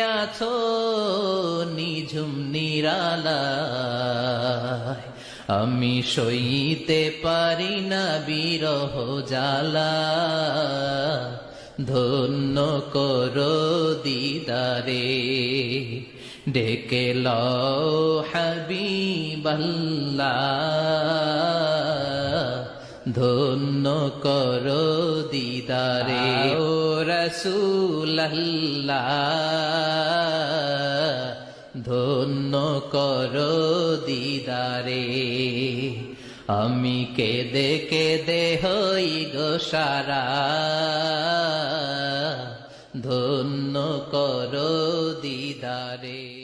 আছো, নিঝুম নিরালায়। আমি সইতে পারি না বিরহ জ্বালা। ধন্য করো দিদারে, ডেকে লও হাবিবাল্লাহ। ধন্য করো দিদারে, ও রসুল্লাহ ধন্য কর দিদারে। আমি কেদে কেদে হই গো সারা। ধন্য কর দিদারে।